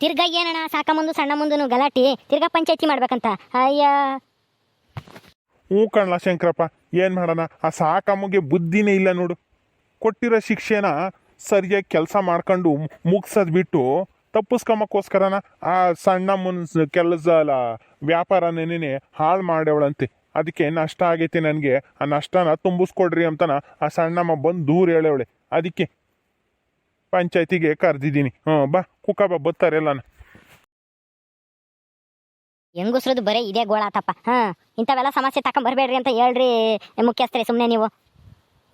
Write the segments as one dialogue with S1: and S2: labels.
S1: ತಿರ್ಗಾ ಏನಣ್ಣ, ಸಾಕ ಮುಂದು, ಸಣ್ಣ ಮುಂದು ಗಲಾಟಿ. ತಿರ್ಗಾ ಪಂಚಾಯತಿ ಮಾಡ್ಬೇಕಂತ. ಅಯ್ಯ.
S2: ಹ್ಞೂ ಕಣ್ಲ ಶಂಕರಪ್ಪ, ಏನು ಮಾಡೋಣ? ಆ ಸಾಕಮ್ಮಗೆ ಬುದ್ಧಿನೇ ಇಲ್ಲ ನೋಡು. ಕೊಟ್ಟಿರೋ ಶಿಕ್ಷೆನ ಸರಿಯಾಗಿ ಕೆಲಸ ಮಾಡ್ಕೊಂಡು ಮುಗ್ಸೋದು ಬಿಟ್ಟು ತಪ್ಪಿಸ್ಕೊಂಬಕ್ಕೋಸ್ಕರನ ಆ ಸಣ್ಣ ಮುನ್, ಕೆಲಸ ಅಲ್ಲ ವ್ಯಾಪಾರನೇನೆ ಹಾಳು ಮಾಡ್ಯವಳಂತೆ. ಅದಕ್ಕೆ ನಷ್ಟ ಆಗೈತೆ ನನಗೆ. ಆ ನಷ್ಟನ ತುಂಬಿಸ್ಕೊಡ್ರಿ ಅಂತನ ಆ ಸಣ್ಣಮ್ಮ ಬಂದು ದೂರ ಹೇಳವಳೆ ಅದಕ್ಕೆ ಪಂಚಾಯತಿಗೆ ಕರೆದಿದ್ದೀನಿ. ಹ್ಞೂ, ಬಾ. ಕುಕ್ಕ ಬಾ ಬರ್ತಾರೆ ಎಲ್ಲಾನ.
S1: ಹೆಂಗುಸ್ರದು ಬರೀ ಇದೇ ಗೋಳಾತಪ್ಪ ಹಾ ಇಂಥವೆಲ್ಲ ಸಮಸ್ಯೆ ತಕೊಂಡ್ ಬರ್ಬೇಡ್ರಿ ಅಂತ ಹೇಳ್ರಿ ಮುಖ್ಯಸ್ಥರೇ ಸುಮ್ಮನೆ ನೀವು.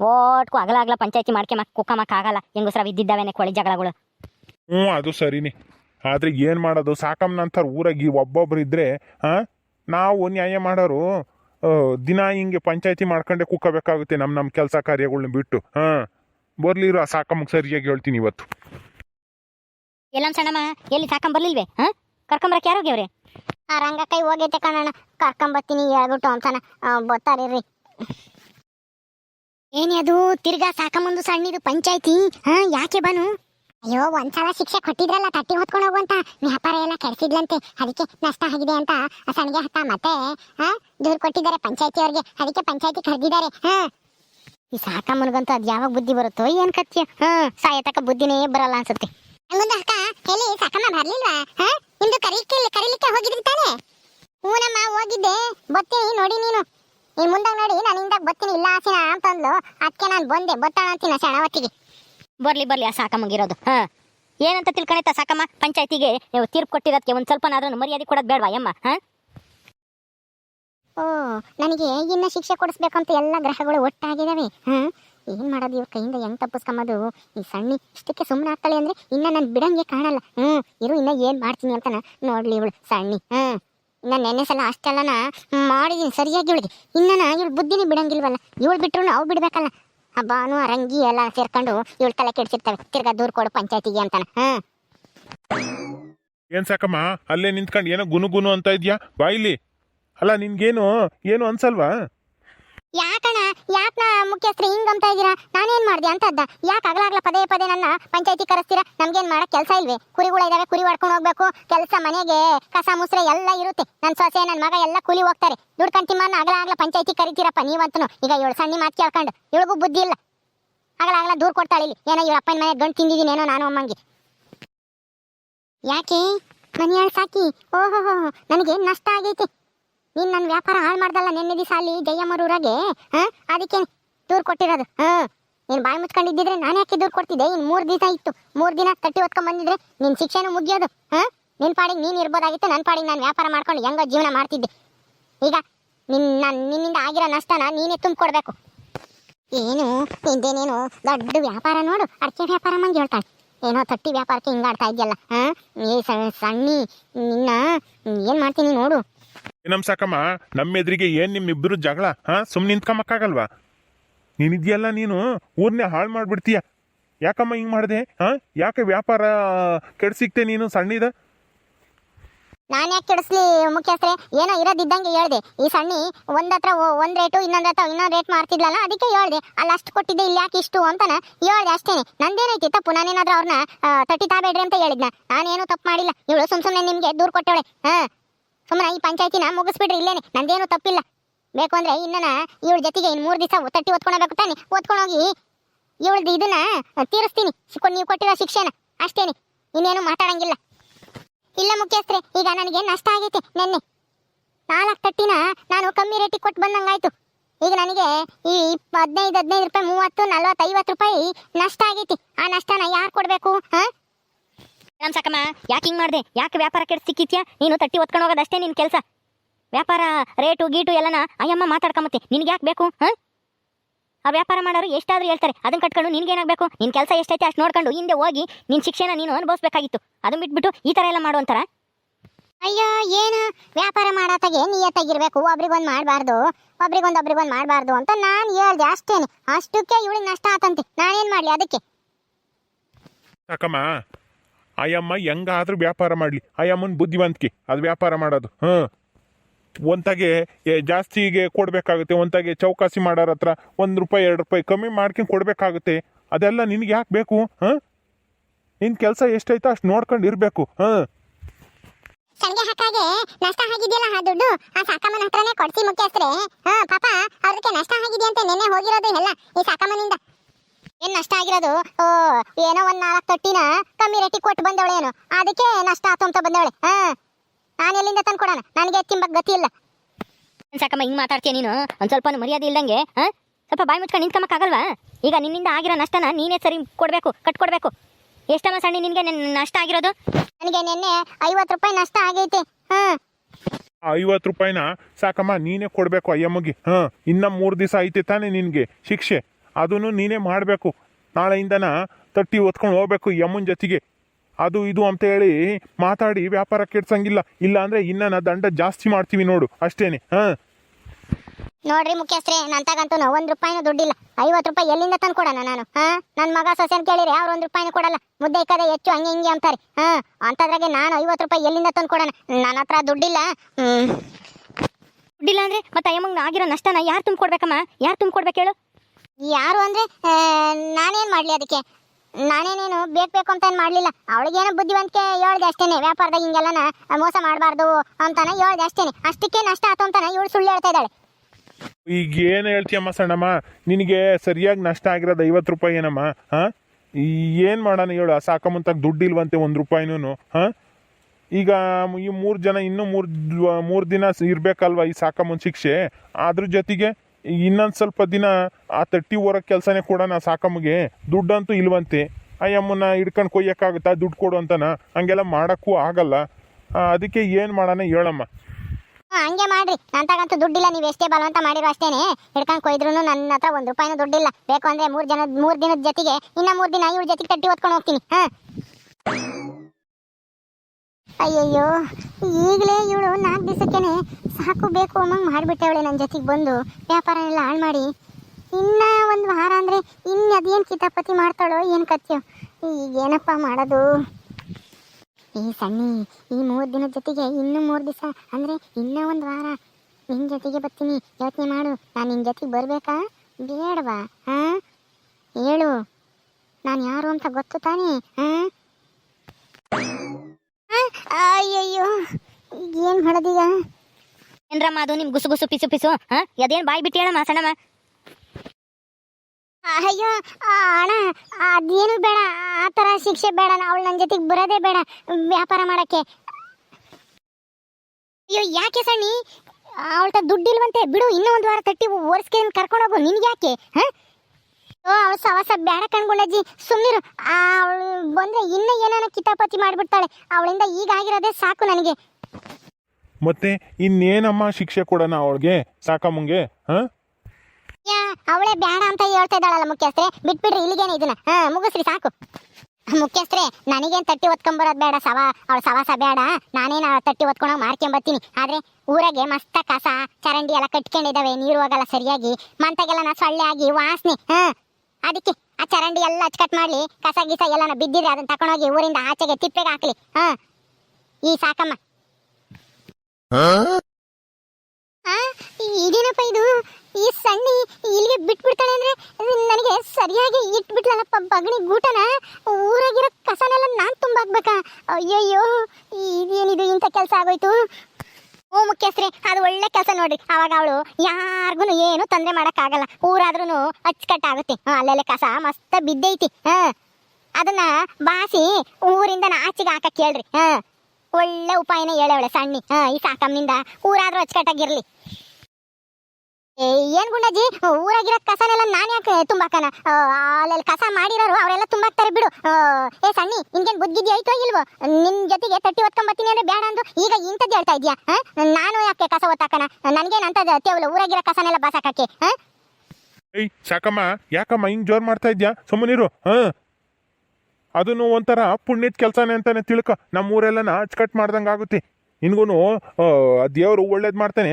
S1: ಓಟ್ಕು ಅಗಲ ಅಗಲ ಪಂಚಾಯತಿ ಮಾಡ್ಕೆ ಕುಕ್ಕಮಕ್ ಆಗಲ್ಲ. ಹೆಂಗುಸ್ರ ಇದ್ದಿದ್ದಾವೇನೆ ಕೊಳಿ ಜಗಳಗಳು.
S2: ಹ್ಞೂ ಅದು ಸರಿನಿ. ಆದ್ರೆ ಏನು ಮಾಡೋದು? ಸಾಕಮ್ಮನಂತಾರ ಊರಾಗಿ ಒಬ್ಬೊಬ್ರು ಇದ್ದರೆ ಹಾಂ ನಾವು ನ್ಯಾಯ ಮಾಡೋರು ದಿನ ಹಿಂಗೆ ಪಂಚಾಯತಿ ಮಾಡ್ಕೊಂಡೆ ಕುಕ್ಕಬೇಕಾಗುತ್ತೆ ನಮ್ಮ ನಮ್ಮ ಕೆಲಸ ಕಾರ್ಯಗಳನ್ನ ಬಿಟ್ಟು. ಹಾಂ ಬರ್ಲಿರೋ ಆ ಸಾಕಮ್ಮಗೆ ಸರಿಯಾಗಿ ಹೇಳ್ತೀನಿ ಇವತ್ತು.
S1: ಎಲ್ಲಮ್ಮ ಸಣ್ಣಮ್ಮ, ಎಲ್ಲಿ ಸಾಕಂಬ ಬರ್ಲಿಲ್ವೇ, ಹಾ? ಕರ್ಕೊಂಬರಕ್ಕೆ ಯಾರು ಹೋಗ್ಯವ್ರೆ?
S3: ಆ ರಂಗಕ್ಕೈ ಹೋಗೈತೆ ಕಣಣ್ಣ ಕರ್ಕೊಂಬತ್ತೀನಿ ಹೇಳ್ಬಿಟ್ಟು ಅಂತಾನ. ರೀ
S1: ಏನೇ ಅದು, ತಿರ್ಗಾ ಸಾಕಂಬಂದು ಸಣ್ಣಿದು ಪಂಚಾಯ್ತಿ, ಹಾ, ಯಾಕೆ ಬಾನು?
S3: ಅಯ್ಯೋ, ಒಂದ್ಸಲ ಶಿಕ್ಷೆ ಕೊಟ್ಟಿದ್ರಲ್ಲ, ತಟ್ಟಿ ಹೊತ್ಕೊಂಡು ಹೋಗುವಂತ. ವ್ಯಾಪಾರ ಎಲ್ಲ ಕೆಡಿಸಿದ್ಲಂತೆ, ಅದಕ್ಕೆ ನಷ್ಟ ಆಗಿದೆ ಅಂತ ಸಣ್ಣಗೆ ಹತ್ತ ಮತ್ತೆ, ಹಾ, ದೂರ್ ಕೊಟ್ಟಿದ್ದಾರೆ ಪಂಚಾಯತಿ ಅವ್ರಿಗೆ ಅದಕ್ಕೆ ಪಂಚಾಯತಿ ಕರೆದಿದ್ದಾರೆ, ಹಾ.
S1: ಈ ಸಾಕಮ್ಮನಿಗಂತೂ ಅದ್ ಯಾವಾಗ ಬುದ್ಧಿ ಬರುತ್ತೋ, ಏನ್ ಕತ್ಯ ಹಾ, ಸಾಯತಕ್ಕ ಬುದ್ಧಿನೇ ಬರಲ್ಲ ಅನ್ಸುತ್ತೆ.
S3: ಹಂಗೊಂದು ಅಕ್ಕ ಎಲ್ಲಿ ಸಾಕಮ್ಮ ಬರ್ಲಿಲ್ವಾ? ಹಾ? ಇಂದು ಕರೀಲಿಕ್ಕೆ ಕರೀಲಿಕ್ಕೆ ಹೋಗಿದ್ರಿ ತಾನೆ? ಹೂನಮ್ಮ, ಹೋಗಿದ್ದೆ. ಬತ್ತೀನಿ ನೋಡಿ ನೀನು. ಈ ಮುಂದಾಗ ನೋಡಿ, ನಾನು ಹಿಂದಾಗ ಬತ್ತೀನಿ, ಇಲ್ಲ ಆಸಿನ ಅಂತಂದ್ಲು ಅದಕ್ಕೆ ನಾನು ಬಂದೆ ಬತ್ತಾಣ ಅಂತೀನಿ ಶಣವತ್ತಿಗೆ
S1: ಬರ್ಲಿ ಬರ್ಲಿ, ಆ ಸಾಕಮ್ಮಗಿರೋದು ಹಾ. ಏನಂತ ತಿಳ್ಕೊಂಡೈತ ಸಾಕಮ್ಮ? ಪಂಚಾಯತಿಗೆ ನೀವು ತೀರ್ಪು ಕೊಟ್ಟಿರೋದಕ್ಕೆ ಒಂದ್ ಸ್ವಲ್ಪನಾದ್ರೂ ಮರ್ಯಾದೆ ಕೊಡೋದು ಬೇಡವಾ, ಯಮ್ಮ? ಹಾ?
S3: ಓ, ನನಗೆ ಇನ್ನ ಶಿಕ್ಷೆ ಕೊಡಿಸ್ಬೇಕಂತ ಎಲ್ಲ ಗ್ರಹಗಳು ಒಟ್ಟಾಗಿದಾವೆ. ಹ್ಮ್ ಏನ್ ಮಾಡೋದು ಇವ್ರ ಕೈಯಿಂದ ಹೆಂಗ್ ತಪ್ಪಿಸ್ಕೊಂಬೋದು? ಈ ಸಣ್ಣಿ ಇಷ್ಟಕ್ಕೆ ಸುಮ್ಮನೆ ಆಗ್ತಾಳೆ ಅಂದ್ರೆ ಇನ್ನ ನಾನು ಬಿಡಂಗೆ ಕಾಣಲ್ಲ. ಹ್ಮ್, ಇರು, ಇನ್ನ ಏನ್ ಮಾಡ್ತೀನಿ ಅಂತನ? ನೋಡ್ಲಿ ಇವಳು ಸಣ್ಣಿ. ಹ್ಮ್ ನನ್ ನೆನ್ನೆ ಸಲ ಅಷ್ಟೆಲ್ಲನ ಮಾಡಿದೀನಿ, ಸರಿಯಾಗಿ ಇವಳಿಗೆ ಇನ್ನ ಇವಳು ಬುದ್ಧಿನೇ ಬಿಡಂಗಿಲ್ವಲ್ಲ. ಇವಳು ಬಿಟ್ರು ನಾವು ಬಿಡ್ಬೇಕಲ್ಲ. ಹಬ್ಬಾನು ಅರಂಗಿ ರಂಗಿ ಎಲ್ಲ ಸೇರ್ಕೊಂಡು ಇವಳು ತಲೆ ಕೆಡ್ಸಿರ್ತವೆ. ತಿರ್ಗಾ ದೂರ ಕೊಡು ಪಂಚಾಯತಿಗೆ ಅಂತನ. ಹ್ಮ್.
S2: ಏನ್ ಸಾಕಮ್ಮ? ಅಲ್ಲೇ ನಿಂತ್ಕೊಂಡು ಏನೋ ಗುನು ಗುನು ಅಂತ ಇದೆಯಾ? ಬಾಯಿಲಿ ಅಲ್ಲ, ನಿನ್ಗೇನು, ಏನು ಅನ್ಸಲ್ವಾ?
S3: ಯಾಕಣ್ಣ? ಯಾಕನ ಮುಖ್ಯಸ್ಥರು ಗಮ್ತಾ ಇದ್ದೀರಾ? ನಾನೇನ್ ಮಾಡ್ದೆ ಅಂತದ್ದ? ಯಾಕೆ ಆಗ್ಲಾಗ್ಲ ಪದೇ ಪದೇ ನನ್ನ ಪಂಚಾಯತಿ ಕರೆಸ್ತೀರಾ? ನಮ್ಗೇನ್ ಮಾಡಕ್ ಕೆಲಸ ಇಲ್ವೇ? ಕುರಿಗಳು ಇದಾವೆ, ಕುರಿ ಹೊಡ್ಕೊಂಡು ಹೋಗ್ಬೇಕು. ಕೆಲಸ ಮನೆಗೆ ಕಸ ಮುಸ್ರೆ ಎಲ್ಲ ಇರುತ್ತೆ. ನನ್ನ ಸೊಸೆ ನನ್ನ ಮಗ ಎಲ್ಲ ಕೂಲಿ ಹೋಗ್ತಾರೆ. ತಿಮ್ಮನ್ನ ಅಗಲ ಆಗ್ಲಾ ಪಂಚಾಯತಿ ಕರಿತೀರಪ್ಪ ನೀವಂತನು. ಈಗ ಇವಳು ಸಣ್ಣ ಮಾತು ಕೇಳ್ಕೊಂಡು, ಇವಳಿಗೂ ಬುದ್ಧಿ ಇಲ್ಲ. ಅಗಲ ಆಗ್ಲಾ ದೂರ ಕೊಡ್ತಾಳೆ ಇಲ್ಲಿ. ಏನೋ ಇವ್ರ ಅಪ್ಪನ ಮನೆ ಗಂಡು ತಿಂದಿದ್ದೀನಿ ಏನೋ ನಾನು ಅಮ್ಮಂಗೆ. ಯಾಕೆ? ಮನೆ ಹಾಳು ಸಾಕಿ? ಓಹೋ ನನಗೆ ನಷ್ಟ ಆಗೈತೆ? ನೀನ್ ನನ್ ವ್ಯಾಪಾರ ಹಾಳು ಮಾಡ್ದಲ್ಲ ನಿನ್ನೆ ದಿವಸ ಅಲ್ಲಿ ಜಯಮ್ಮರೂರಾಗೆ, ಹಾ? ಅದಕ್ಕೆ ದೂರ್ ಕೊಟ್ಟಿರೋದು, ಹಾ? ನೀನ್ ಬಾಯಿ ಮುಚ್ಕೊಂಡಿದ್ದಿದ್ರೆ ನಾನು ಯಾಕೆ ದೂರ್ ಕೊಡ್ತಿದ್ದೆ? ಇನ್ ಮೂರ್ ದಿವಸ ಇತ್ತು. ಮೂರ್ ದಿನ ತಟ್ಟಿ ಹೊತ್ಕೊಂಡ್ ಬಂದಿದ್ರೆ ನಿನ್ ಶಿಕ್ಷೆನೂ ಮುಗಿಯೋದು, ಹಾ? ನಿನ್ ಪಾಡಿಗೆ ನೀನ್ ಇರ್ಬೋದಾಗಿತ್ತು ನನ್ನ ಪಾಡಿಗೆ ನಾನು ವ್ಯಾಪಾರ ಮಾಡ್ಕೊಂಡು ಹೆಂಗೋ ಜೀವನ ಮಾಡ್ತಿದ್ದೆ. ಈಗ ನಿನ್, ನನ್ ನಿನ್ನಿಂದ ಆಗಿರೋ ನಷ್ಟನ ನೀನೇ ತುಂಬಿಕೊಡ್ಬೇಕು. ಏನು, ನಿಂದೇನೇನು ದೊಡ್ಡ ವ್ಯಾಪಾರ ನೋಡು ಅಡಿಕೆ ವ್ಯಾಪಾರ ಮಂದಿ ಹೇಳ್ತಾಳೆ. ಏನೋ ತಟ್ಟಿ ವ್ಯಾಪಾರಕ್ಕೆ ಹಿಂಗಾಡ್ತಾ ಇದೆಯಲ್ಲ, ಹಾ? ಸಣ್ಣಿ, ನಿನ್ನ, ಏನ್ ಮಾಡ್ತೀನಿ ನೋಡು.
S2: ನಮ್ಮ ಸಾಕಮ್ಮ, ನಮ್ಮ ಎದುರಿಗೆ ಏನ್ ನಿಮ್ಮಿಬ್ಬರು ಜಗಳ? ಹಾಂ ಸುಮ್ಮನೆ ನಿಂತ್ಕೊಂಬಕ್ಕಾಗಲ್ವಾ ನೀನಿದೆಯಲ್ಲ ನೀನು, ಊರ್ನೇ ಹಾಳು ಮಾಡ್ಬಿಡ್ತೀಯ. ಯಾಕಮ್ಮ ಹಿಂಗೆ ಮಾಡಿದೆ? ಹಾ, ಯಾಕೆ ವ್ಯಾಪಾರ ಕೆಡ್ಸಿಕ್ತೆ ನೀನು ಸಣ್ಣಿದ?
S3: ನಾನು ಯಾಕೆ ಕೆಡಿಸ್ಲಿ ಮುಖ್ಯಸ್ಥರೇ? ಏನೋ ಇರೋದಿದ್ದಂಗೆ ಹೇಳ್ದೆ. ಈ ಸಣ್ಣಿ ಒಂದ್ ಹತ್ರ ಒಂದ್ ರೇಟು, ಇನ್ನೊಂದ್ ಹತ್ರ ಇನ್ನೊಂದ್ ರೇಟ್ ಮಾಡ್ತಿದ್ಲಲ್ಲ ಅದಕ್ಕೆ ಹೇಳ್ದೆ. ಅಲ್ಲಿ ಅಷ್ಟು ಕೊಟ್ಟಿದ್ದೆ, ಇಲ್ಲಿ ಯಾಕೆ ಇಷ್ಟು ಅಂತಾನ ಹೇಳ್ದೆ ಅಷ್ಟೇನೆ. ನಂದೇನೈತಿ ತಪ್ಪು? ನಾನೇನಾದ್ರೂ ಅವ್ರನ್ನ ತಟ್ಟಿ ತಾಬೇಡ್ರಿ ಅಂತ ಹೇಳಿದ್ನ. ನಾನೇನು ತಪ್ಪು ಮಾಡಿಲ್ಲ. ಇವಳು ಸುಮ್ ಸುಮ್ಮನೆ ನಿಮ್ಗೆ ದೂರ ಕೊಟ್ಟವಳೆ. ಹಾ ಸುಮ್ಮನೆ ಈ ಪಂಚಾಯತಿನ ಮುಗಿಸ್ಬಿಡ್ರಿ ಇಲ್ಲೇನೆ, ನಂದೇನು ತಪ್ಪಿಲ್ಲ. ಬೇಕು ಅಂದ್ರೆ ಇನ್ನನ ಇವಳ ಜೊತೆಗೆ ಇನ್ ಮೂರ್ ದಿವಸ ತಟ್ಟಿ ಓದ್ಕೊಳ್ಬೇಕು ತಾನೆ ಓದ್ಕೊಂಡೋಗಿ ಇವಳದ್ದು ಇದನ್ನ ತೀರಿಸ್ತೀನಿ. ನೀವು ಕೊಟ್ಟಿರೋ ಶಿಕ್ಷೆನ, ಅಷ್ಟೇನೆ, ಇನ್ನೇನು ಮಾತಾಡಂಗಿಲ್ಲ. ಇಲ್ಲ ಮುಖ್ಯಸ್ಥರೆ, ಈಗ ನನಗೆ ನಷ್ಟ ಆಗೈತೆ ನೆನ್ನೆ. ನಾಲ್ಕು ತಟ್ಟಿನ ನಾನು ಕಮ್ಮಿ ರೇಟಿಗೆ ಕೊಟ್ಟು ಬಂದಂಗಾಯ್ತು. ಈಗ ನನಗೆ ಈ ಹದಿನೈದು ಹದಿನೈದು ರೂಪಾಯಿ, ಮೂವತ್ತು ನಲ್ವತ್ತು ಐವತ್ತು ರೂಪಾಯಿ ನಷ್ಟ ಆಗೈತಿ. ಆ ನಷ್ಟನ ಯಾರು ಕೊಡಬೇಕು, ಹಾ?
S1: ನಮ್ ಸಾಕಮ್ಮ ಯಾಕೆ ಹಿಂಗ್ ಮಾಡ್ದೆ? ಯಾಕೆ ವ್ಯಾಪಾರ ಕೆಡ್ಸ್ ಸಿಕ್ಕಿತ್ಯಾ? ನೀನು ತಟ್ಟಿ ಒತ್ಕೊಂಡು ಹೋಗೋದು ಅಷ್ಟೇ ನಿನ್ ಕೆಲಸ. ವ್ಯಾಪಾರ ರೇಟು ಗೀಟು ಎಲ್ಲನ ಅಯ್ಯಮ್ಮ ಮಾತಾಡ್ಕೊಂಬತ್ತೆ. ನಿನ್ಗೆ ಯಾಕೆ ಬೇಕು ಹ? ಆ ವ್ಯಾಪಾರ ಮಾಡೋರು ಎಷ್ಟಾದ್ರೂ ಹೇಳ್ತಾರೆ. ಅದನ್ನ ಕಟ್ಕೊಂಡು ನಿನ್ಗೇನಾಗಬೇಕು? ನಿನ್ ಕೆಲಸ ಎಷ್ಟೈತೆ ಅಷ್ಟು ನೋಡ್ಕೊಂಡು ಹಿಂದೆ ಹೋಗಿ ನಿನ್ ಶಿಕ್ಷೆನ ನೀನು ಅನುಭವಿಸ್ಬೇಕಾಗಿತ್ತು. ಅದನ್ನ ಬಿಟ್ಬಿಟ್ಟು ಈ ತರ ಎಲ್ಲ ಮಾಡುವಂತಾರ
S3: ಅಯ್ಯೋ ಏನು? ವ್ಯಾಪಾರ ಮಾಡತ್ತಾಗೆ ನಿಯತ್ತಾಗಿರ್ಬೇಕು. ಒಬ್ರಿಗೊಂದು ಮಾಡಬಾರ್ದು ಒಬ್ರಿಗೊಂದು ಒಬ್ರಿಗೊಂದು ಮಾಡಬಾರ್ದು ಅಂತ ನಾನು ಹೇಳ್ದೆ ಅಷ್ಟೇನೆ. ಅಷ್ಟಕ್ಕೆ ಇವಳಿಗೆ ನಷ್ಟ ಆತಂತೆ. ನಾನೇನು ಮಾಡ್ಲಿ ಅದಕ್ಕೆ?
S2: ಸಾಕಮ್ಮ ಆಯಮ್ಮ ಹೆಂಗಾದ್ರೂ ವ್ಯಾಪಾರ ಮಾಡಲಿ. ಆಯಮ್ಮನ ಬುದ್ಧಿವಂತಿಕೆ. ಅದು ವ್ಯಾಪಾರ ಮಾಡೋದು. ಹಾಂ. ಒಂತಾಗೆ ಏ, ಜಾಸ್ತಿಗೆ ಕೊಡಬೇಕಾಗುತ್ತೆ. ಒಂತಾಗೆ ಚೌಕಾಸಿ ಮಾಡೋರ ಹತ್ರ ಒಂದು ರೂಪಾಯಿ ಎರಡು ರೂಪಾಯಿ ಕಮ್ಮಿ ಮಾಡ್ಕೊಂಡು ಕೊಡಬೇಕಾಗುತ್ತೆ. ಅದೆಲ್ಲ ನಿನಗೆ ಯಾಕೆ ಬೇಕು? ಹಾಂ? ನಿನ್ನ ಕೆಲಸ ಎಷ್ಟೈತೋ ಅಷ್ಟು ನೋಡ್ಕೊಂಡು ಇರಬೇಕು. ಹಾಂ.
S3: ಸಂಜೆ ಹಾಕಾಗೆ ನಷ್ಟ ಆಗಿದೆಯಲ್ಲ ಆ ದುಡ್ಡು? ಆ ಸಾಕಮ್ಮನ ಹತ್ರನೇ ಕೊಡ್ಸಿ ಮುಖ್ಯಸ್ಥರೇ. ಹಾ ಪಾಪ ಅವ್ರಿಗೆ ನಷ್ಟ ಆಗಿದೆಯಂತೆ ನೆನ್ನೆ ಹೋಗಿರೋದು ಎಲ್ಲ ಈ ಸಾಕಮ್ಮನಿಂದ. ಏನ್ ನಷ್ಟ ಆಗಿರೋದು? ಓ ಏನೋ ಒಂದ್ ನಾಲ್ಕು ತೊಟ್ಟಿನ ಕಮ್ಮಿ ರೇಟಿಗೆ ಕೊಟ್ಟು ಬಂದವಳೆ ಏನು. ಅದಕ್ಕೆ ನಷ್ಟ ಆತು ಅಂತ ಬಂದವಳೆ. ಹಾ. ನಾನು ಎಲ್ಲಿಂದ ತಂದು ಕೊಡೋಣ? ನನಗೆ ತಿಂಬಕ್ ಗತಿ ಇಲ್ಲ.
S1: ಸಾಕಮ್ಮ ಹಿಂಗ್ ಮಾತಾಡ್ತೀಯ ನೀನು? ಒಂದ್ ಸ್ವಲ್ಪ ಮರ್ಯಾದೆ ಇಲ್ದಂಗೆ ಹಾ? ಸ್ವಲ್ಪ ಬಾಯಿ ಮುಚ್ಕೊಂಡು ನಿಂತ್ಕೊಂಬಕ್ಕಾಗಲ್ವಾ ಈಗ ನಿನ್ನಿಂದ ಆಗಿರೋ ನಷ್ಟನ ನೀನೇ ಸರಿ ಕೊಡ್ಬೇಕು ಕಟ್ಕೊಡ್ಬೇಕು. ಎಷ್ಟಮ್ಮ ಸಣ್ಣ ನಿನ್ಗೆ ನಿನ್ ನಷ್ಟ ಆಗಿರೋದು?
S3: ನನಗೆ ನಿನ್ನೆ ಐವತ್ತು ರೂಪಾಯಿ ನಷ್ಟ ಆಗೈತೆ. ಹಾ.
S2: ಐವತ್ತು ರೂಪಾಯಿನ ಸಾಕಮ್ಮ ನೀನೇ ಕೊಡಬೇಕು ಅಯ್ಯಮ್ಮಗೆ. ಹಾ ಇನ್ನ ಮೂರು ದಿವಸ ಐತೆ ತಾನೇ ನಿನಗೆ ಶಿಕ್ಷೆ. ಅದನ್ನು ನೀನೇ ಮಾಡಬೇಕು. ನಾಳೆಯಿಂದನ ತಟ್ಟಿ ಹೊತ್ಕೊಂಡು ಹೋಗ್ಬೇಕು ಯಮ್ಮನ ಜೊತೆಗೆ. ಅದು ಇದು ಅಂತ ಹೇಳಿ ಮಾತಾಡಿ ವ್ಯಾಪಾರ ಕೆಡ್ಸಂಗಿಲ್ಲ. ಇಲ್ಲ ಅಂದ್ರೆ ಇನ್ನ ನಾ ದಂಡ ಜಾಸ್ತಿ ಮಾಡ್ತೀವಿ ನೋಡು. ಅಷ್ಟೇನೆ. ಹಾಂ.
S3: ನೋಡ್ರಿ ಮುಖ್ಯಸ್ಥರೇ ನಂತಾಗಂತೂ ಒಂದು ರೂಪಾಯಿನೂ ದುಡ್ಡಿಲ್ಲ. ಐವತ್ತು ರೂಪಾಯಿ ಎಲ್ಲಿಂದ ತಂದು ಕೊಡೋಣ ನಾನು? ಹಾ? ನನ್ನ ಮಗ ಸೊಸೆನ್ ಕೇಳಿರಿ ಅವ್ರು ಒಂದು ರೂಪಾಯಿನ ಕೊಡಲ್ಲ. ಮುದ್ದೆ ಕದೆ ಹೆಚ್ಚು ಹಂಗೆ ಹಿಂಗೆ ಅಂತಾರೆ. ಹಾ? ಅಂತದ್ರಾಗೆ ನಾನು ಐವತ್ತು ರೂಪಾಯಿ ಎಲ್ಲಿಂದ ತಂದು ಕೊಡೋಣ? ನನ್ನ ಹತ್ರ ದುಡ್ಡಿಲ್ಲ. ಹ್ಮ್.
S1: ದುಡ್ಡಿಲ್ಲ ಅಂದ್ರೆ ಮತ್ತೆ ಅಯ್ಯಮ್ಮಂಗ್ ಆಗಿರೋ ನಷ್ಟನ ಯಾರು ತುಂಬಿಕೊಡ್ಬೇಕಮ್ಮ? ಯಾರು ತುಂಬಿಕೊಡ್ಬೇಕು ಹೇಳು?
S3: ಯಾರು ಅಂದ್ರೆ ನಾನೇನ್ ಮಾಡ್ಲಿ ಅದಕ್ಕೆ? ನಾನೇನೇನು ಬೇಕು ಬೇಕು ಅಂತ ಏನ್ ಮಾಡ್ಲಿಲ್ಲ? ಅವಳಿಗೇನೋ ಬುದ್ಧಿವಂತಿಕೆ ಹೇಳ್ದೆ ಅಷ್ಟೇನೆ, ವ್ಯಾಪಾರದಾಗ ಹಿಂಗೆಲ್ಲನ ಮೋಸ ಮಾಡಬಾರ್ದು ಅಂತಾನೆ ಹೇಳ್ದೆ ಅಷ್ಟೇನೆ. ಅಷ್ಟಕ್ಕೆ ನಷ್ಟ ಆತು ಅಂತಾನೆ ಇವಳು ಸುಳ್ಳು ಹೇಳ್ತಾ ಇದ್ದಾಳೆ.
S2: ಈಗ ಏನು ಹೇಳ್ತೀಯಮ್ಮ ಸಣ್ಣಮ್ಮ? ನಿನಗೆ ಸರಿಯಾಗಿ ನಷ್ಟ ಆಗಿರೋದು ಐವತ್ತು ರೂಪಾಯಿ ಏನಮ್ಮ? ಹಾಂ? ಏನು ಮಾಡೋಣ ಹೇಳು, ಆ ದುಡ್ಡು ಇಲ್ವಂತೆ ಒಂದು ರೂಪಾಯಿನೂ ಹಾಂ? ಈಗ ಈ ಮೂರು ಜನ ಇನ್ನೂ ಮೂರು ಮೂರು ದಿನ ಇರಬೇಕಲ್ವ ಈ ಸಾಕಮ್ಮನ ಶಿಕ್ಷೆ? ಅದ್ರ ಜೊತೆಗೆ ಇನ್ನೊಂದು ಸ್ವಲ್ಪ ದಿನ ಆ ತಟ್ಟಿ ಹೊರಗೆ ಕೆಲಸನೇ ಕೊಡೋಣ ಸಾಕಮ್ಮಗೆ, ದುಡ್ಡಂತೂ ಇಲ್ವಂತೆ. ಅಯ್ಯಮ್ಮನ್ನ ಅಮ್ಮನ್ನ ಹಿಡ್ಕೊಂಡು ಕೊಯ್ಯೋಕ್ಕಾಗುತ್ತಾ? ದುಡ್ಡು ಕೊಡು ಅಂತಾನ? ಹಂಗೆಲ್ಲ ಮಾಡೋಕ್ಕೂ ಆಗಲ್ಲ. ಅದಕ್ಕೆ ಏನು ಮಾಡೋಣ ಹೇಳಮ್ಮ.
S3: ಹಂಗೆ ಮಾಡ್ರಿ. ನಂತಾಗಂತೂ ದುಡ್ಡಿಲ್ಲ, ನೀವು ಎಷ್ಟೇ ಬಲವಂತ ಮಾಡಿರೋ ಅಷ್ಟೇನೆ. ಹಿಡ್ಕೊಂಡು ಕೊಯ್ದ್ರು ನನ್ನ ಹತ್ರ ಒಂದು ರೂಪಾಯಿನೂ ದುಡ್ಡಿಲ್ಲ. ಬೇಕು ಅಂದರೆ ಮೂರು ಜನ ಮೂರು ದಿನದ ಜೊತೆಗೆ, ಇನ್ನ ಮೂರು ದಿನ ಇವ್ರ ಜೊತೆಗೆ ತಟ್ಟಿ ಹೊತ್ಕೊಂಡು ಹೋಗ್ತೀನಿ. ಹಾ. ಅಯ್ಯಯ್ಯೋ, ಈಗಲೇ ಇವಳು ನಾಲ್ಕು ದಿವಸಕ್ಕೇನೆ ಸಾಕು ಬೇಕು ಅಮ್ಮಂಗೆ ಮಾಡಿಬಿಟ್ಟವಳೆ ನನ್ನ ಜೊತೆಗೆ ಬಂದು. ವ್ಯಾಪಾರ ಎಲ್ಲ ಹಾಳು ಮಾಡಿ. ಇನ್ನ ಒಂದು ವಾರ ಅಂದರೆ ಇನ್ನು ಅದೇನು ಕಿತಾಪತಿ ಮಾಡ್ತಾಳೋ ಏನು ಕತ್ಯೋ ಈಗೇನಪ್ಪ ಮಾಡೋದು? ಈ ಸಣ್ಣಿ, ಈ ಮೂರು ದಿನದ ಜೊತೆಗೆ ಇನ್ನು ಮೂರು ದಿವಸ ಅಂದರೆ ಇನ್ನೂ ಒಂದು ವಾರ. ನಿನ್ನ ಜೊತೆಗೆ ಬರ್ತೀನಿ. ಯೋಚನೆ ಮಾಡು. ನಾನು ನಿನ್ನ ಜೊತೆಗೆ ಬರಬೇಕಾ? ಬೇಡವಾ? ಹಾಂ? ಹೇಳು. ನಾನು ಯಾರು ಅಂತ ಗೊತ್ತು ತಾನೇ? ಹಾಂ ಅಯ್ಯಯ್ಯೋ ಏನು ಮಾಡೋದೀಗ?
S1: ಏನ್ರಮ್ಮ ಅದು ನಿಮ್ ಗುಸು ಗುಸು ಪಿಸು ಪಿಸು ಹಾ? ಅದೇನ್ ಬಾಯ್ ಬಿಟ್ಟು ಹೇಳಮ್ಮ ಸಣ್ಣಮ್ಮ?
S3: ಅಯ್ಯೋ ಆ, ಅಣ್ಣ ಅದೇನು ಬೇಡ ಆ ತರ ಶಿಕ್ಷೆ ಬೇಡ ಅವಳು ನನ್ನ ಜೊತೆಗೆ ಬರೋದೇ ಬೇಡ ವ್ಯಾಪಾರ ಮಾಡೋಕ್ಕೆ. ಅಯ್ಯೋ ಯಾಕೆ ಸಣ್ಣಿ? ಅವಳ ದುಡ್ಡಿಲ್ವಂತೆ ಬಿಡು ಇನ್ನೂ ಒಂದು ವಾರ ತಟ್ಟಿ ಒರೆಸ್ಕೆ ಕರ್ಕೊಂಡು ಹೋಗು ನಿನ್ಗೆ ಯಾಕೆ ಹಾಂ? ಓ ಅವಳು ಸವಾಸ ಬೇಡ ಕಣ್ಗುಂಡಜ್ಜಿ ಸುಮ್ಮನಿರು ಅವಳು ಬಂದ್ರೆ ಇನ್ನೂ ಏನಾನ ಕಿತಾಪತಿ ಮಾಡಿಬಿಡ್ತಾಳೆ ಅವಳಿಂದ ಈಗ ಆಗಿರೋದೇ ಸಾಕು ನನಗೆ.
S2: ಮತ್ತೆ ಇನ್ನೇನಮ್ಮ ಶಿಕ್ಷೆ ಕೊಡೋಣ ಅವಳಿಗೆ? ಸಾಕಮ್ಮಂಗೆ, ಹಾಂ?
S3: ಅವಳೇ ಬೇಡ ಅಂತ ಹೇಳ್ತಾ ಇದ್ದಾಳಲ್ಲ ಮುಖ್ಯಸ್ಥೆ ಬಿಟ್ಬಿಡ್ರಿ, ಇಲ್ಲಿಗೇನೆ ಇದನ್ನ. ಹಾ, ಮುಗಿಸ್ರಿ, ಸಾಕು. ಮುಖ್ಯಸ್ಥರೆ, ನನಗೇನು ತಟ್ಟಿ ಹೊತ್ಕೊಂಬರೋದು ಬೇಡ, ಸವ, ಅವಳ ಸವಾಸ ಬೇಡ. ನಾನೇನು ತಟ್ಟಿ ಹೊತ್ಕೊಂಡು ಮಾರ್ಕೊಂಬರ್ತೀನಿ ಆದ್ರೆ ಊರಾಗೆ ಮಸ್ತ ಕಸ, ಚರಂಡಿ ಎಲ್ಲ ಕಟ್ಕೊಂಡಿದ್ದಾವೆ ನೀರು ಹೋಗಲ್ಲ ಸರಿಯಾಗಿ. ಮಂತಗೆಲ್ಲ ನಾ ಸೊಳ್ಳೆ ಆಗಿ, ವಾಸನೆ, ಹಾ? ಅದಕ್ಕೆ ಆ ಚರಂಡಿ ಎಲ್ಲ ಅಚ್ಕಟ್ ಮಾಡಲಿ, ಕಸ, ಗಿಸ ಎಲ್ಲನ ಬಿದ್ದಿದ್ರೆ ಅದನ್ನ ತಕೊಂಡೋಗಿ ಊರಿಂದ ಆಚೆಗೆ ತಿಪ್ಪೆಗೆ ಹಾಕಲಿ, ಹಾ? ಈ ಸಾಕಮ್ಮ. ಇದೇನಪ್ಪ ಇದು? ಈ ಸಣ್ಣಿ ಇಲ್ಲಿಗೆ ಬಿಟ್ಬಿಡ್ತಾಳೆ ಅಂದ್ರೆ ನನಗೆ ಸರಿಯಾಗಿ ಇಟ್ಬಿಟ್ಲಲ್ಲಪ್ಪ ಬಗಣಿ ಗೂಟನ? ಊರಾಗಿರೋ ಕಸನೆಲ್ಲ ನಾನ್ ತುಂಬಾಕ್ಬೇಕಾ ಅಯ್ಯಯ್ಯೋ, ಇದೇನಿದು ಇಂಥ ಕೆಲಸ ಆಗೋಯ್ತು? ಓ, ಮುಖ್ಯಸ್ಥರೇ, ಅದು ಒಳ್ಳೆ ಕೆಲಸ ನೋಡ್ರಿ. ಅವಾಗ ಅವಳು ಯಾರಿಗೂ ಏನು ತೊಂದರೆ ಮಾಡಕ್ಕಾಗಲ್ಲ. ಊರಾದ್ರೂ ಅಚ್ಚುಕಟ್ಟಾಗುತ್ತೆ. ಅಲ್ಲೆಲ್ಲ ಕಸ ಮಸ್ತ್ ಬಿದ್ದೈತಿ. ಹಾ, ಅದನ್ನ ಬಾಸಿ ಊರಿಂದ ಆಚೆಗೆ ಹಾಕಕ್ ಕೇಳ್ರಿ. ಹಾ. ಒಳ್ಳೆ ಉಪಾಯನ ಹೇಳವಳೆ ಸಣ್ಣಿ. ಈ ಸಾಕಮ್ಮಿಂದ ಊರಾದ್ರೂ ಅಚ್ಚುಕಟ್ಟಾಗಿರ್ಲಿ. ಏನ್ ಗುಂಡಜ್ಜಿ? ಊರಾಗಿರೋ ಕಸನೆಲ್ಲ ನಾನ್ ಯಾಕೆ ತುಂಬಾಕನ ಅಲ್ಲೆಲ್ಲ ಕಸ ಮಾಡಿರೋರು ಅವರೆಲ್ಲ ತುಂಬಾಕ್ತಾರೆ ಬಿಡು. ಏ, ಸಣ್ಣಿ, ನಿನ್ಗೇನ್ ಬುದ್ಧಿದ್ದಿ ಐತೋ ಇಲ್ವೋ? ನಿನ್ ಜೊತೆಗೆ ತಟ್ಟಿ ಹೊತ್ಕೊಂಬತ್ತೀನಿ ಅಂದ್ರೆ ಬೇಡ ಅಂದು ಈಗ ಇಂಥದ್ದು ಹೇಳ್ತಾ ಇದ್ಯಾ? ನಾನು ಯಾಕೆ ಕಸ ಒತ್ತಾಕನ ನನ್ಗೇನ್ ಅಂತ ತೇವಲು ಊರಾಗಿರೋ ಕಸನೆಲ್ಲ ಬಾಸಾಕಕ್ಕೆ
S2: ಸಾಕಮ್ಮ, ಯಾಕಮ್ಮ, ಹಿಂಗ್ ಜೋರ್ ಮಾಡ್ತಾ ಇದ್ಯಾ? ಸುಮ್ಮನಿರು ಹಾ? ಅದನ್ನು ಒಂಥರ ಪುಣ್ಯದ ಕೆಲಸನೇ ಅಂತಾನೆ ತಿಳ್ಕ ನಮ್ಮೂರೆಲ್ಲನ ಅಚ್ಚುಕಟ್ಟು ಮಾಡ್ದಂಗೆ ಆಗುತ್ತೆ. ನಿನ್ಗೂ ದೇವರು ಒಳ್ಳೇದು ಮಾಡ್ತಾನೆ.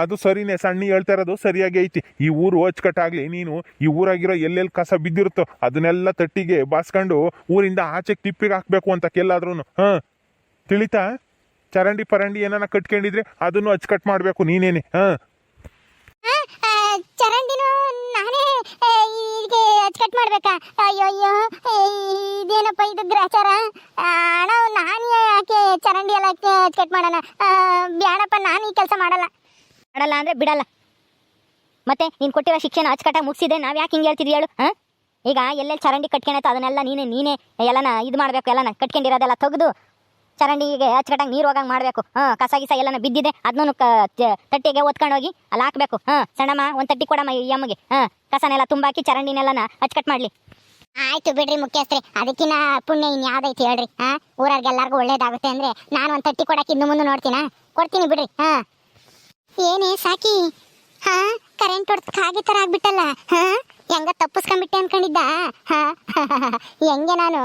S2: ಅದು ಸರಿನೇ. ಸಣ್ಣ ಹೇಳ್ತಾ ಇರೋದು ಸರಿಯಾಗಿ ಐತಿ. ಈ ಊರು ಅಚ್ಚುಕಟ್ಟಾಗಲಿ, ನೀನು ಈ ಊರಾಗಿರೋ ಎಲ್ಲೆಲ್ಲಿ ಕಸ ಬಿದ್ದಿರುತ್ತೋ ಅದನ್ನೆಲ್ಲ ತಟ್ಟಿಗೆ ಬಾಸ್ಕೊಂಡು ಊರಿಂದ ಆಚೆಗೆ ತಿಪ್ಪಿಗೆ ಹಾಕಬೇಕು ಅಂತ ಕೆಲ್ಲಾದ್ರೂ ಹಾಂ. ತಿಳಿತಾ? ಚರಂಡಿ ಪರಂಡಿ ಏನಾನ ಕಟ್ಕೊಂಡಿದ್ರೆ ಅದನ್ನು ಅಚ್ಚುಕಟ್ಟು ಮಾಡಬೇಕು ನೀನೇನೆ. ಹಾಂ.
S3: ಚರಂಡಿನೂ ಹೀಗೆ ಮಾಡ್ಬೇಕಾ? ಅಯ್ಯೋ ಅಯ್ಯೋ ಇದೇನಪ್ಪ ಇದು ಗ್ರಾಚಾರ ಅಣ್ಣ, ನಾನು ಯಾಕೆ ಚರಂಡಿ ಎಲ್ಲ ಕಟ್ ಮಾಡೋಣ. ಬ್ಯಾಡಪ್ಪ, ನಾನು ಈ ಕೆಲಸ ಮಾಡಲ್ಲ.
S1: ಮಾಡಲ್ಲ ಅಂದ್ರೆ ಬಿಡಲ್ಲ. ಮತ್ತೆ ನೀನು ಕೊಟ್ಟಿರೋ ಶಿಕ್ಷಣ ಅಚ್ಚುಕಟ್ಟಾಗಿ ಮುಗಿಸಿದೆ, ನಾವು ಯಾಕೆ ಹಿಂಗೆ ಹೇಳ್ತಿದ್ವಿ ಹೇಳು, ಹಾಂ? ಈಗ ಎಲ್ಲೆಲ್ಲಿ ಚರಂಡಿ ಕಟ್ಕೊಂಡೈತೆ ಅದನ್ನೆಲ್ಲ ನೀನೇ ನೀನೇ ಎಲ್ಲನ ಇದು ಮಾಡಬೇಕು, ಎಲ್ಲನ ಕಟ್ಕೊಂಡಿರೋದೆಲ್ಲ ತೆಗೆದು ಚರಂಡಿಗೆ ಅಚ್ಚಕಟ್ಟಾಗಿ ನೀರು ಹೋಗಂಗೆ ಮಾಡಬೇಕು. ಹಾಂ, ಕಸ ಗಿಸ ಎಲ್ಲನ ಬಿದ್ದಿದೆ. ಅದನ್ನು ತಟ್ಟಿಗೆ ಒತ್ಕೊಂಡು ಹೋಗಿ ಅಲ್ಲಿ ಹಾಕಬೇಕು. ಹಾಂ, ಸಣ್ಣಮ್ಮ, ಒಂದು ತಟ್ಟಿ ಕೊಡಮ್ಮ ಈ ಅಮ್ಮಗೆ. ಹಾಂ, ಕಸನೆಲ್ಲ ತುಂಬಾಕಿ ಚರಂಡಿನೆಲ್ಲನ ಹಚ್ಕಟ್ ಮಾಡ್ಲಿ.
S3: ಆಯ್ತು ಬಿಡ್ರಿ ಮುಖ್ಯಸ್ಥರೇ, ಅದಕ್ಕಿನ್ನ ಪುಣ್ಯ ಇನ್ ಯಾವ್ದೈತಿ ಹೇಳ್ರಿ? ಹಾ ಎಲ್ಲಾರ್ಗೂ ಒಳ್ಳೇದಾಗುತ್ತೆ ಅಂದ್ರೆ ನಾನು ಒಂದು ತಟ್ಟಿ ಕೊಡಕ್ಕೆ ಇನ್ನು ಮುಂದೆ ನೋಡ್ತೀನ? ಕೊಡ್ತೀನಿ ಬಿಡ್ರಿ, ಹಾ. ಏನೇ ಸಾಕಿ? ಹಾ ಕರೆಂಟ್ ಹೊಡ್ದ್ ಕಾಗೆ ತರ ಆಗ್ಬಿಟ್ಟಲ್ಲ, ಹಾ? ಹೆಂಗ ತಪ್ಪಿಸ್ಕೊಂಡ್ಬಿಟ್ಟೆ ಅನ್ಕೊಂಡಿದ್ದ, ಹಾ? ಹೆಂಗೆ ನಾನು?